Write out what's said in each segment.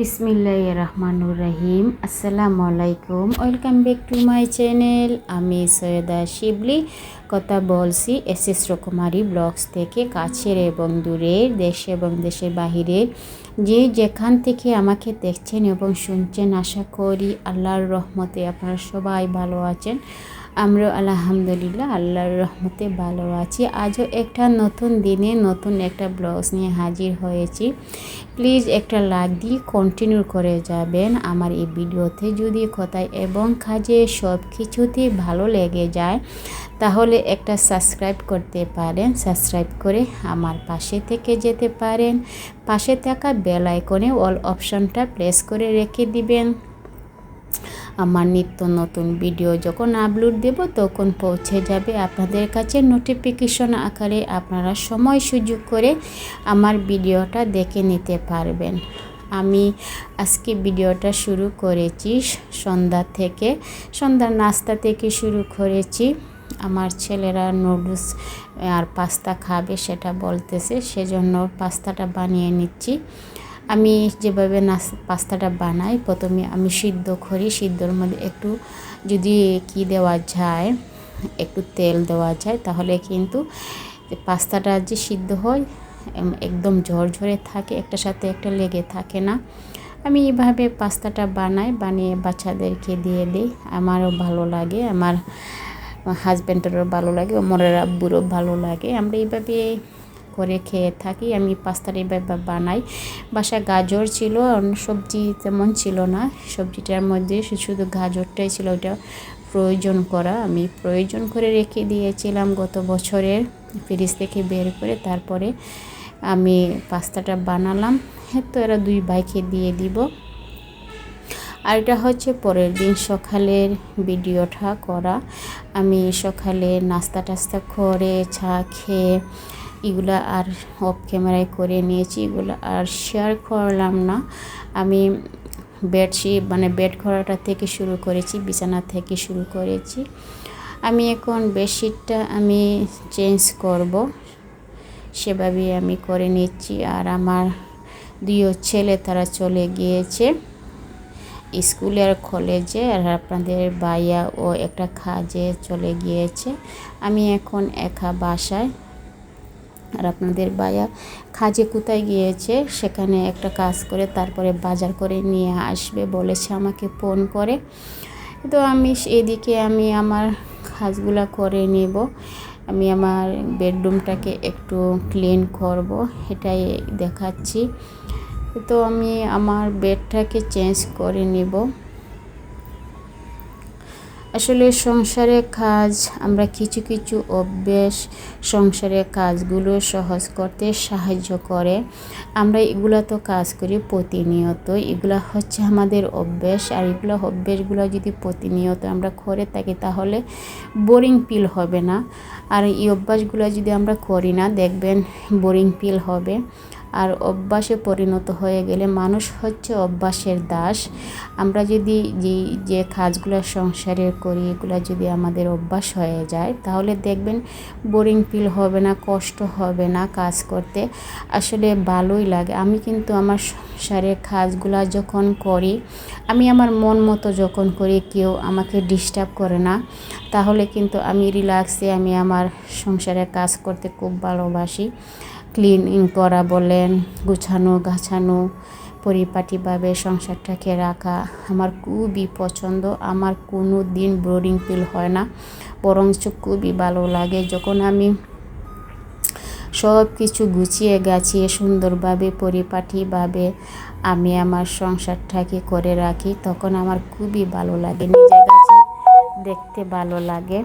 বিসমিল্লাহ রহমানুর রহিম। আসসালামু আলাইকুম welcome back to my channel. আমি সৈয়দা শিবলি। কথা বলছি এস এস রকুমারি ব্লগস থেকে কাছের এবং দূরের, দেশে এবং দেশের বাহিরের। যে যেখান থেকে আমাকে দেখছেন এবং শুনছেন, আশা করি আল্লাহর রহমতে আপনারা সবাই ভালো আছেন। আমরা আলহামদুলিল্লাহ, আল্লাহর রহমতে ভালো আছি। আজও একটা নতুন দিনে নতুন একটা ব্লগস নিয়ে হাজির হয়েছি। প্লিজ একটা লাইক দিয়ে কন্টিনিউ করে যাবেন আমার এই ভিডিওতে। যদি কথায় এবং কাজে সব কিছুতেই ভালো লেগে যায়, তাহলে একটা সাবস্ক্রাইব করতে পারেন। সাবস্ক্রাইব করে আমার পাশে থেকে যেতে পারেন। পাশে থাকা বেল আইকনে অল অপশনটা প্রেস করে রেখে দিবেন। আমার নিত্য নতুন ভিডিও যখন আপলোড দেব, তখন পৌঁছে যাবে আপনাদের কাছে নোটিফিকেশন আকারে আপনারা সময় সুযোগ করে আমার ভিডিওটা দেখে নিতে পারবেন। আমি আজকে ভিডিওটা শুরু করেছি সন্ধ্যা থেকে, সন্ধ্যার নাস্তা থেকে শুরু করেছি। আমার ছেলেরা নুডলস আর পাস্তা খাবে সেটা বলতেছে, সেজন্য পাস্তাটা বানিয়ে নিচ্ছি। আমি যেভাবে নাস, পাস্তাটা বানাই, প্রথমে আমি সিদ্ধ করি, সিদ্ধর মধ্যে একটু যদি কি দেওয়া যায়, একটু তেল দেওয়া যায়, তাহলে কিন্তু পাস্তাটা যে সিদ্ধ হয় একদম ঝরঝরে থাকে একটা সাথে একটা লেগে থাকে না। আমি এইভাবে পাস্তাটা বানাই, বানিয়ে বাচ্চাদেরকে দিয়ে দিই। আমারও ভালো লাগে, আমার হাজব্যান্ডেরও ভালো লাগে ওমরের আব্বুরও ভালো লাগে। আমরা এইভাবে করে খেয়ে থাকি। আমি পাস্তাটা এভাবে বানাই। বাসা গাজর ছিল সবজি তেমন ছিল না। সবজিটার মধ্যে শুধু গাজরটাই ছিল, ওইটা প্রয়োজন করা। আমি প্রয়োজন করে রেখে দিয়েছিলাম গত বছরের ফ্রিজ থেকে বের করে। তারপরে আমি পাস্তাটা বানালাম। হ্যাঁ তো এরা দুই বাইকে দিয়ে দিব। আর এটা হচ্ছে পরের দিন সকালের ভিডিওটা করা। আমি সকালে নাস্তা টাস্তা করে চা খেয়ে এগুলো আর অফ ক্যামেরায় করে নিয়েছি, এগুলো আর শেয়ার করলাম না। আমি বেডশিট মানে বেড করাটা থেকে শুরু করেছি, বিছানা থেকে শুরু করেছি। আমি এখন বেডশিটটা আমি চেঞ্জ করব। সেভাবে আমি করে নিচ্ছি। আর আমার দুইও ছেলে, তারা চলে গিয়েছে স্কুলে আর কলেজে আর আপনাদের বাইয়া ও একটা কাজে চলে গিয়েছে। আমি এখন একা বাসায় আর আপনাদের বায়া খাজে কোথায় গিয়েছে সেখানে একটা কাজ করে তারপরে বাজার করে নিয়ে আসবে বলেছে, আমাকে ফোন করে। তো আমি এদিকে আমি আমার কাজগুলো করে নেব। আমি আমার বেডরুমটাকে একটু ক্লিন করব, এটাই দেখাচ্ছি। তো আমি আমার বেডটাকে চেঞ্জ করে নেব। আসলে সংসারে কাজ, আমরা কিছু কিছু অভ্যেস সংসারের কাজগুলো সহজ করতে সাহায্য করে। আমরা এগুলো তো কাজ করি প্রতিনিয়ত। এগুলো হচ্ছে আমাদের অভ্যেস। আর এগুলো অভ্যেসগুলো যদি প্রতিনিয়ত আমরা করে থাকি, তাহলে বোরিং ফিল হবে না। আর এই অভ্যাসগুলো যদি আমরা করি না, দেখবেন বোরিং ফিল হবে। আর অভ্যাসে পরিণত হয়ে গেলে মানুষ হচ্ছে অভ্যাসের দাস। আমরা যদি যে যে কাজগুলো সংসারে করি, এগুলো যদি আমাদের অভ্যাস হয়ে যায়, তাহলে দেখবেন বোরিং ফিল হবে না, কষ্ট হবে না কাজ করতে। আসলে ভালোই লাগে। আমি কিন্তু আমার সংসারের কাজগুলো যখন করি, আমি আমার মন মতো যখন করি, কেউ আমাকে ডিস্টার্ব করে না। তাহলে কিন্তু আমি রিল্যাক্সে আমি আমার সংসারের কাজ করতে খুব ভালোবাসি। ক্লিনিং করা বলেন, গুছানো, গাছানো, পরিপাটিভাবে সংসারটাকে রাখা। আমার খুবই পছন্দ। আমার কোনো দিন বোরিং ফিল হয় না। বরঞ্চ খুবই ভালো লাগে। যখন আমি সব কিছু গুছিয়ে গাছিয়ে সুন্দরভাবে, পরিপাটিভাবে আমি আমার সংসারটাকে করে রাখি, তখন আমার খুবই ভালো লাগে। নিজের কাছে দেখতে ভালো লাগে।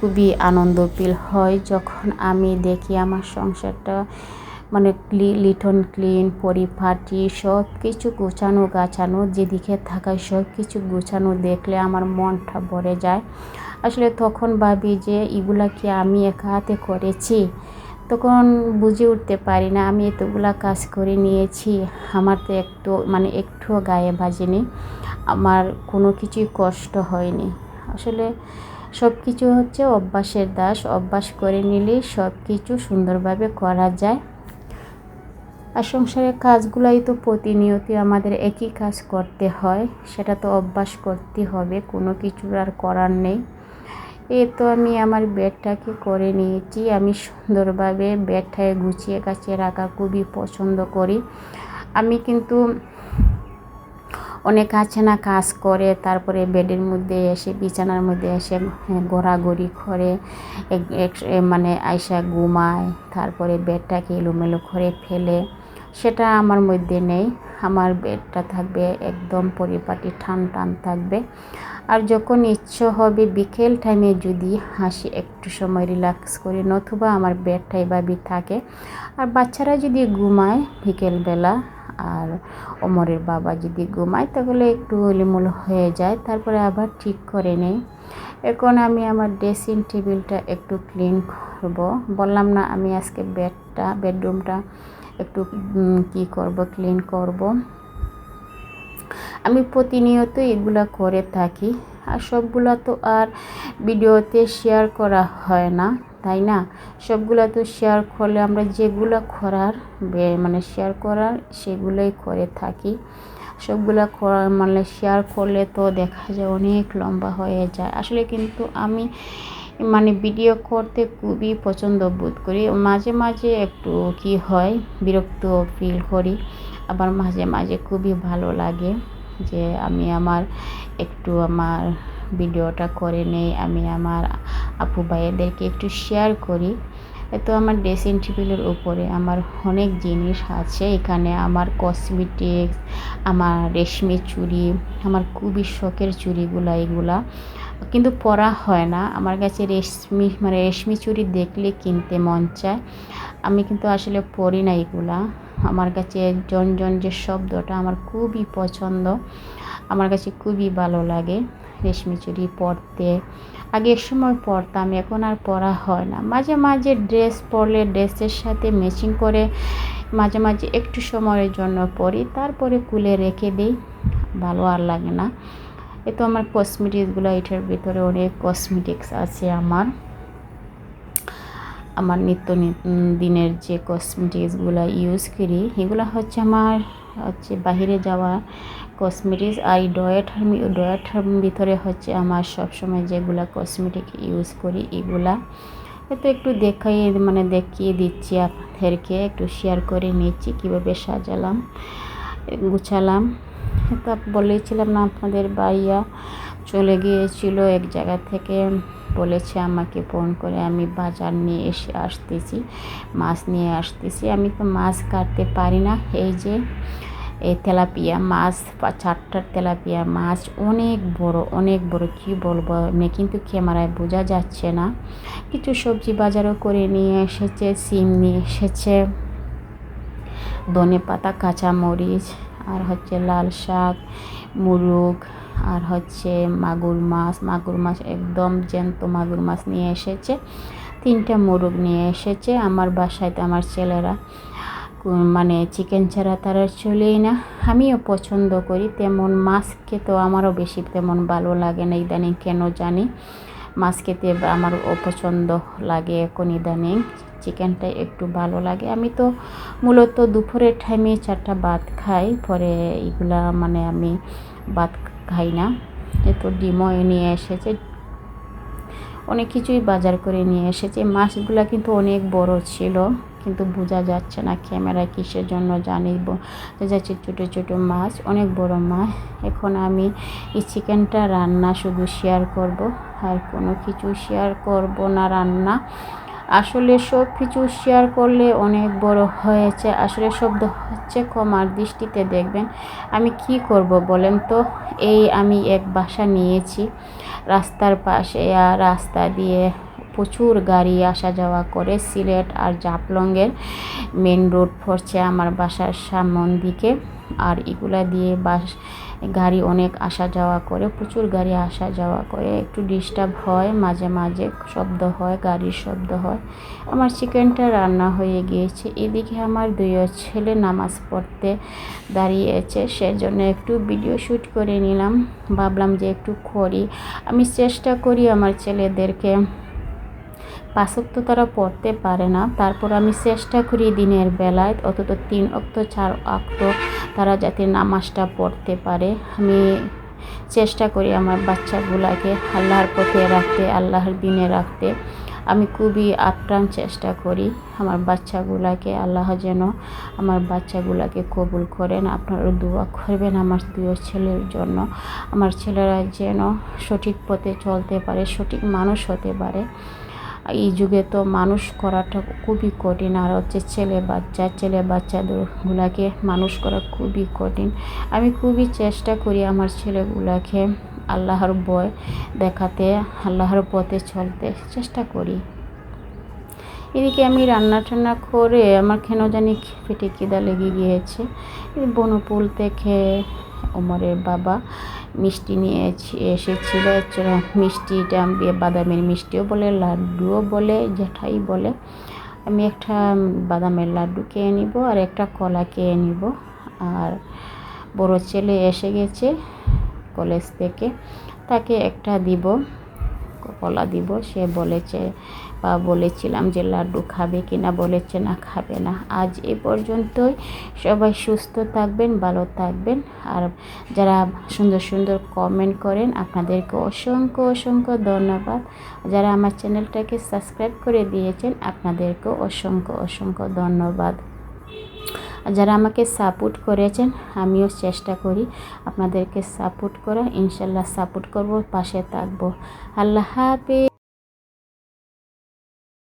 খুবই আনন্দ ফিল হয় যখন আমি দেখি আমার সংসারটা মানে ক্লি, লিটন ক্লিন, পরিপাটি সব কিছু গোছানো গাছানো, যেদিকে থাকায় সব কিছু গোছানো দেখলে আমার মনটা ভরে যায়। আসলে তখন ভাবি যে, এগুলা কি আমি একা হাতে করেছি? তখন বুঝে উঠতে পারি না, আমি এতগুলা কাজ করে নিয়েছি, আমার তো একটু মানে একটুও গায়ে বাজেনি, আমার কোনো কিছুই কষ্ট হয়নি। আসলে সব কিছু হচ্ছে অভ্যাসের দাস, অভ্যাস করে নিলে সব কিছু সুন্দরভাবে করা যায়। আর সংসারের কাজগুলাই তো প্রতিনিয়তই আমাদের একই কাজ করতে হয়, সেটা তো অভ্যাস করতে হবে, কোনো কিছুর আর করার নেই। এ তো আমি আমার বেডটাকে করে নিয়েছি, আমি সুন্দরভাবে বেডটায় গুছিয়ে গাছিয়ে রাখা খুবই পছন্দ করি। আমি কিন্তু অনেক আছে না কাজ করে, তারপরে বেডের মধ্যে এসে, বিছানার মধ্যে এসে ঘোরাঘুরি করে মানে আয়সা ঘুমায়, তারপরে বেডটাকে এলোমেলো করে ফেলে। সেটা আমার মধ্যে নেই। আমার বেডটা থাকবে একদম পরিপাটি ঠান টান থাকবে। আর যখন ইচ্ছে হবে, বিকেল টাইমে যদি হাসি, একটু সময় রিল্যাক্স করি, নতুবা আমার বেডটা এভাবেই থাকে। আর বাচ্চারা যদি ঘুমায় বিকেলবেলা আর ওমরের বাবা যদি ঘুমায়, তাহলে একটু এলোমেল হয়ে যায়, তারপরে আবার ঠিক করে নেই। এখন আমি আমার ড্রেসিং টেবিলটা একটু ক্লিন করব। বললাম না, আমি আজকে বেডটা, বেডরুমটা একটু কি করব, ক্লিন করব। আমি প্রতিনিয়ত এগুলো করে থাকি, আর সবগুলো তো আর ভিডিওতে শেয়ার করা হয় না, তাই না? সবগুলো তো শেয়ার করলে আমরা যেগুলো করার মানে শেয়ার করার সেগুলোই করে থাকি। সবগুলো মানে শেয়ার করলে তো দেখা যায় অনেক লম্বা হয়ে যায়। আসলে কিন্তু আমি মানে ভিডিও করতে খুবই পছন্দ বোধ করি। মাঝে মাঝে একটু কি হয়, বিরক্ত ফিল করি। আবার মাঝে মাঝে খুবই ভালো লাগে যে আমি আমার একটু আমার ভিডিওটা করে নেই। আমি আমার আপু ভাইয়াদেরকে একটু শেয়ার করি। তো আমার ড্রেসিং টেবিলের উপরে আমার অনেক জিনিস আছে। এখানে আমার কসমেটিক্স আমার রেশমি চুড়ি, আমার খুবই শখের চুড়িগুলা এগুলা। কিন্তু পরা হয় না। আমার কাছে রেশমি মানে রেশমি চুড়ি দেখলে কিনতে মন চায়। আমি কিন্তু আসলে পরি না এগুলা। আমার কাছে জন জন যে শব্দটা আমার খুবই পছন্দ। আমার কাছে খুবই ভালো লাগে। রেশমি চুড়ি পরতে। আগে সময় পরতাম, এখন আর পরা হয় না। মাঝে মাঝে ড্রেস পরলে ড্রেসের সাথে ম্যাচিং করে মাঝে মাঝে একটু সময়ের জন্য পরি, তারপরে কুলে রেখে দিই, ভালো আর লাগে না। এ তো আমার কসমেটিক্সগুলো এটার ভিতরে অনেক কসমেটিক্স আছে আমার। আমার নিত্য দিনের যে কসমেটিক্সগুলো ইউজ করি, এগুলো হচ্ছে আমার হচ্ছে বাহিরে যাওয়া কসমেটিক্স আর এই ডয়েটার ভিতরে হচ্ছে আমার সবসময় যেগুলো কসমেটিক ইউজ করি, এগুলা। তো একটু দেখাই মানে দেখিয়ে দিচ্ছি আপনাদেরকে, একটু শেয়ার করে নিচ্ছি, কীভাবে সাজালাম, গুছালাম। তো বলেছিলাম না আপনাদের বাইয়া চলে গিয়েছিল এক জায়গা থেকে। বলেছে আমাকে ফোন করে, আমি বাজার নিয়ে এসে আসতেছি, মাছ নিয়ে আসতেছি। আমি তো মাছ কাটতে পারি না। এই যে, এই তেলাপিয়া মাছ চারটার তেলাপিয়া মাছ, অনেক বড় অনেক বড়, কি বলব? এমনি কিন্তু ক্যামেরায় বোঝা যাচ্ছে না। কিছু সবজি বাজারও করে নিয়ে এসেছে, সিম নিয়ে এসেছে ধনে পাতা কাঁচামরিচ আর হচ্ছে লাল শাক, মুরগ, আর হচ্ছে মাগুর মাছ। মাগুর মাছ একদম জ্যান্ত মাগুর মাছ নিয়ে এসেছে। তিনটা মোরগ নিয়ে এসেছে। আমার বাসায় তো আমার ছেলেরা মানে চিকেন ছাড়া তারা চলেই না। আমিও পছন্দ করি। তেমন মাছ খেতেও আমারও বেশি তেমন ভালো লাগে না। ইদানিং কেন জানি। মাছ খেতে আমার অপছন্দ লাগে এখন ইদানিং। চিকেনটা একটু ভালো লাগে। আমি তো মূলত দুপুরের টাইমে চারটা ভাত খাই, পরে এগুলা মানে আমি ভাত খাই না। তো ডিমও নিয়ে এসেছে। অনেক কিছুই বাজার করে নিয়ে এসেছে। মাছগুলা কিন্তু অনেক বড় ছিল। কিন্তু বোঝা যাচ্ছে না ক্যামেরায় কিসের জন্য জানি যাচ্ছে ছোটো ছোটো মাছ, অনেক বড় মাছ। এখন আমি এই চিকেনটা রান্না শুধু শেয়ার করব, আর কোনো কিছু শেয়ার করব না রান্না। আসলে সব কিছু শেয়ার করলে অনেক বড় হয়েছে, আসলে শব্দ হচ্ছে কমার দৃষ্টিতে দেখবেন। আমি কি করব বলেন তো? এই আমি এক বাসা নিয়েছি, রাস্তার পাশে, আর রাস্তা দিয়ে প্রচুর গাড়ি আসা যাওয়া করে সিলেট আর জাপলংয়ের মেন রোড পড়ছে আমার বাসার সামন দিকে। আর এগুলা দিয়ে বাস, গাড়ি অনেক আসা যাওয়া করে, প্রচুর গাড়ি আসা যাওয়া করে। একটু ডিস্টার্ব হয়, মাঝে মাঝে শব্দ হয়, গাড়ির শব্দ হয়। আমার চিকেনটা রান্না হয়ে গিয়েছে। এদিকে আমার দুই ছেলে নামাজ পড়তে দাঁড়িয়েছে, সেজন্য একটু ভিডিও শ্যুট করে নিলাম। ভাবলাম যে একটু করি। আমি চেষ্টা করি আমার ছেলেদেরকে পাঁচক তো তারা পড়তে পারে না। তারপর আমি চেষ্টা করি দিনের বেলায়, অন্তত তিন অক্ত, চার অক্ত তারা যাতে নামাজটা পড়তে পারে। আমি চেষ্টা করি আমার বাচ্চাগুলাকে আল্লাহর পথে রাখতে, আল্লাহর দিনে রাখতে। আমি খুবই আপ্রাণ চেষ্টা করি আমার বাচ্চাগুলাকে। আল্লাহ যেন আমার বাচ্চাগুলাকে কবুল করেন। আপনারা দোয়া করবেন আমার দুই ছেলের জন্য। আমার ছেলেরা যেন সঠিক পথে চলতে পারে, সঠিক মানুষ হতে পারে। এই যুগে তো মানুষ করাটা খুবই কঠিন আর হচ্ছে ছেলে বাচ্চা, ছেলে বাচ্চাদেরগুলাকে মানুষ করা খুবই কঠিন। আমি খুবই চেষ্টা করি আমার ছেলেগুলাকে আল্লাহর বয় দেখাতে, আল্লাহর পথে চলতে চেষ্টা করি। এদিকে আমি রান্না টান্না করে আমার কেন জানি পেটে কিদা লেগে গিয়েছে। বনপুল থেকে ওমরের বাবা মিষ্টি নিয়ে এসেছিল। মিষ্টিটা বাদামের মিষ্টিও বলে, লাড্ডুও বলে, জ্যাঠাই বলে। আমি একটা বাদামের লাড্ডু খেয়ে নিব আর একটা কলা খেয়ে নিব। আর বড় ছেলে এসে গেছে কলেজ থেকে, তাকে একটা দিব। কলা দিব, সে বলেছে বা বলেছিলাম যে লাড্ডু খাবে কি না বলেছে না, খাবে না। আজ এ পর্যন্তই। সবাই সুস্থ থাকবেন, ভালো থাকবেন। আর যারা সুন্দর সুন্দর কমেন্ট করেন, আপনাদেরকে অসংখ্য অসংখ্য ধন্যবাদ। যারা আমার চ্যানেলটাকে সাবস্ক্রাইব করে দিয়েছেন, আপনাদেরকেও অসংখ্য অসংখ্য ধন্যবাদ। যারা আমাকে সাপোর্ট করেছেন, আমিও চেষ্টা করি আপনাদেরকে সাপোর্ট করা ইনশাল্লাহ সাপোর্ট করব, পাশে থাকব। আল্লাহ হাফিজ।